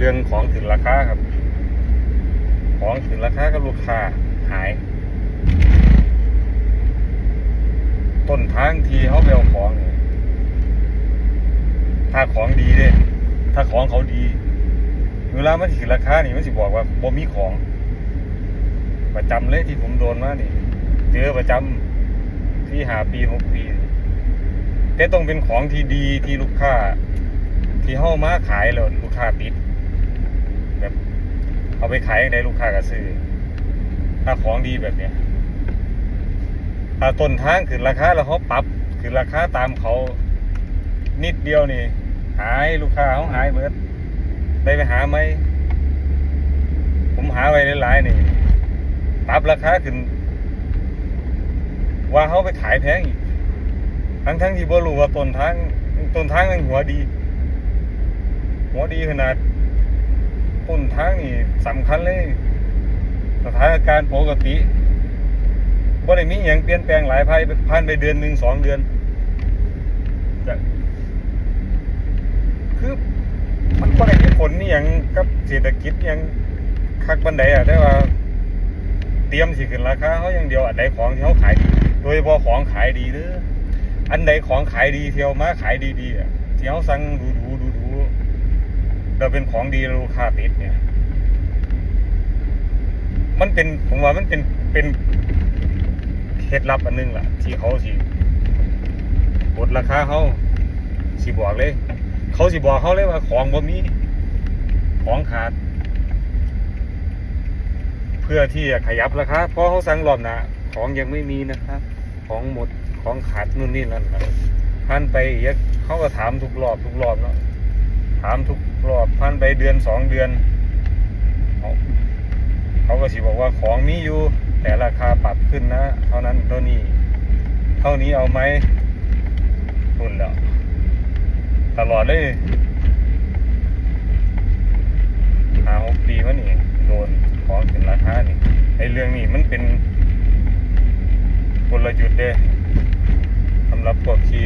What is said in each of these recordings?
เรื่องของถึงราคาครับ ของถึงราคากับลูกค้าหาย ต้นทางทีเขาไปเอาของ ถ้าของดีเด้ ถ้าของเขาดี เวลามันถึงราคานี่มันสิบอกว่าบ่มีของ ประจำเลยที่ผมโดนมานี่เจอประจำที่หาปีหกปีแต่ต้องเป็นของที่ดีที่ลูกค้า ที่เฮามาขายแล้วลูกค้าติด เอาไปขายในลูกค้าก็ซื้อ ถ้าของดีแบบเนี้ยถ้าต้นทางขึ้นราคาแล้วเขาปรับขึ้นราคาตามเขานิดเดียวนี่ หายลูกค้าเขาหายเบิดได้ไปหาไหมผมหาไว้หลายๆนี่ปรับราคาขึ้น ว่าเขาไปขายแพงอีกทั้งทั้งๆที่บ่รู้ว่าต้นทางต้นทางมันหัวดี หัวดีขนาด ต้นทางนี่สำคัญเลย สถานการณ์ปกติบ่ได้มีอย่างเปลี่ยนแปลงหลายภายผ่านไปเดือนหนึ่งสองเดือนจะคือมันบ่ได้มีผลนี่อย่างกับเศรษฐกิจอย่างคักบันไดอะได้ว่า เตรียมสิขึ้นราคาเขาอย่างเดียวอันใดของที่เขาขายดี โดยเฉพาะของขายดีเด้ออันใดของขายดีเที่ยวมาขายดีๆอะที่เขาสั่งดู เราเป็นของดีแล้วลูกค้าติดเนี่ย มันเป็นผมว่ามันเป็นเป็นเคล็ดลับอันหนึงล่ะ ที่เขาสิกดราคาเขาสิบอกเลย เขาสิบอกเขาเลยว่าของบ่มีของขาด เพื่อที่จะขยับราคาเพราะเขาสั่งรอบนะของยังไม่มีนะครับ ของหมดของขาดนู่นนี่นั่นนะพันไปอีกเขาก็ถามทุกรอบทุกรอบเนาะ ถามทุกรอบพันไปเดือนสองเดือนเขาเขาก็สิบอกว่าของมีอยู่แต่ราคาปรับขึ้นนะ เท่านั้นเท่านี้ เท่านี้เอาไหมทุนแล้ว ตลอดเลยหาหกปีมานี่โดนของขึ้นราคานี่ไอเรื่องนี้มันเป็นกลยุทธ์เด้สำหรับพวกที่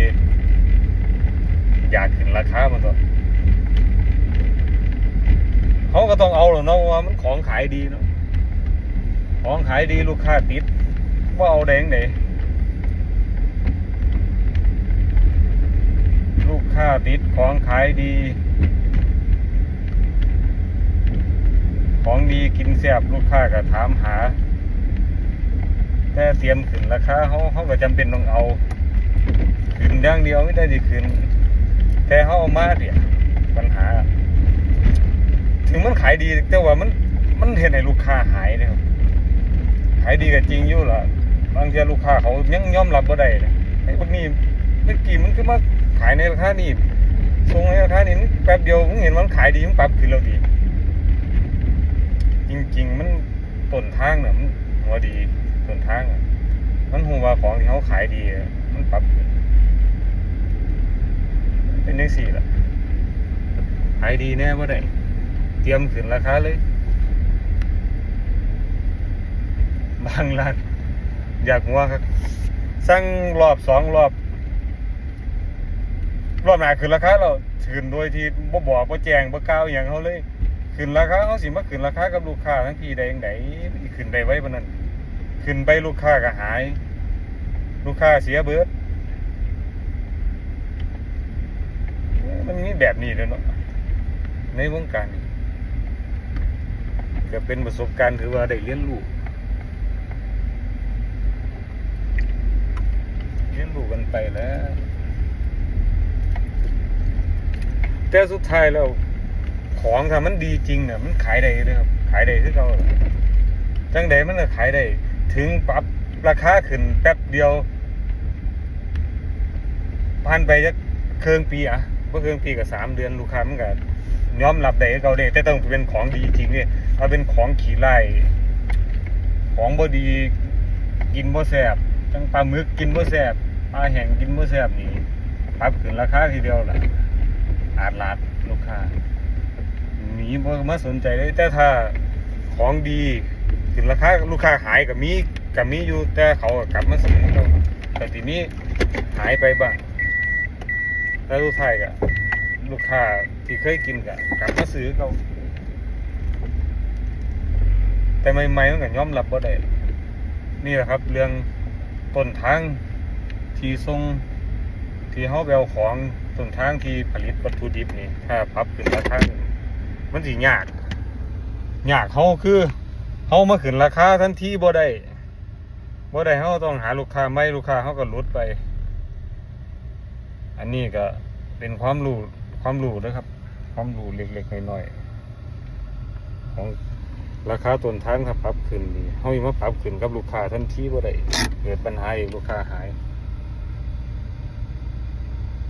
อยากขึ้นราคามันก็เขา ก็ต้องเอาหรอกเนาะว่ามันของขายดีเนาะของขายดีลูกค้าติดว่าเอาแดงไหนลูกค้าติดของขายดี ของดีกินแซ่บลูกค้าก็ถามหา แต่เตรียมขึ้นราคาเขาเขาก็จำเป็นต้องเอาขึ้นอย่างเดียวไม่ได้ดีขึ้นแต่เขาเอามาเนี่ยปัญหา ถึงมันขายดี แต่ว่ามันมันเห็นให้ลูกค้าหายเลยครับขายดีก็จริงอยู่ล่ะบางทีลูกค้าเขายังยอมรับบ่ได้เลยไอ้พวกนี้เมื่อกี้มันคือมาขายในราคานี้ส่งในราคานี้แป๊บเดียวมึงเห็นมันขายดีมันปรับขึ้นแล้วดีจริง ๆ มันต้นทางเนี่ยมันหัวดีต้นทางอะมันหัวของที่เขาขายดีมันปรับขึ้นเป็นยังสี่ล่ะขายดีแน่ว่าได้ เตรียมขึ้นราคาเลย บางร้านอยากหัวครับสั่งรอบสองรอบ รอบหนาขึ้นราคาเราขึ้นโดยที่บ่บอกบ่แจงบ่กล่าวอย่างเขาเลยขึ้นราคาเขาสิมาขึ้นราคากับลูกค้าทั้งทีใดอย่างใดขึ้นได้ไว้ปานนั้นขึ้นไปลูกค้าก็หาย ลูกค้าเสียเบิดมันมีแบบนี้เลยเนาะในวงการนี้ ก็เป็นประสบการณ์ถือว่าได้เรียนรู้เรียนรู้กันไปแล้ว แต่สุดท้ายแล้วของถ้ามันดีจริงเนี่ยมันขายได้เลยครับ ขายได้คือเขาจังใดมันก็ขายได้ ถึงปรับราคาขึ้นแป๊บเดียวผ่านไปจะเครื่องปีอะก็เครื่องปีกับสามเดือนลูกค้ามันก็ ยอมรับได้เขาได้แต่ต้องเป็นของดีจริงเนี่ยถ้าเป็นของขี่ไล่ของบ่ดีกินบ่แซ่บจังปลาหมึกกินบ่แซ่บปลาแห้งกินบ่แซ่บนี่ปรับขึ้นราคาทีเดียวแหละอาดลาดลูกค้าหนีบ่มาสนใจเลยแต่ถ้าของดีถึงราคาลูกค้าหายกับมีกับมีอยู่แต่เขากลับมาซื้อแต่ทีนี้หายไปบ้างแล้วลูกท้ายก็ ลูกค้าที่เคยกินก็กลับมาซื้อเขาแต่ใหม่ๆมันก็ยอมรับบ่ได้นี่แหละครับ เรื่องต้นทางที่ส่งที่เฮาไปเอาของต้นทางที่ผลิตวัตถุดิบนี่ถ้าปรับขึ้นราคามันสิยากยากเฮาคือเฮามาขึ้นราคาทันทีบ่ได้บ่ได้เฮาต้องหาลูกค้าใหม่ลูกค้าเฮาก็หลุดไป อันนี้ก็เป็นความรู้ ความรู้นะครับ ความรู้เล็กๆน้อยๆของราคาต้นทางถ้าปรับขึ้นดีเฮาสิมาปรับขึ้นกับลูกค้าทันทีบ่ได้เกิดปัญหาอีกลูกค้าหาย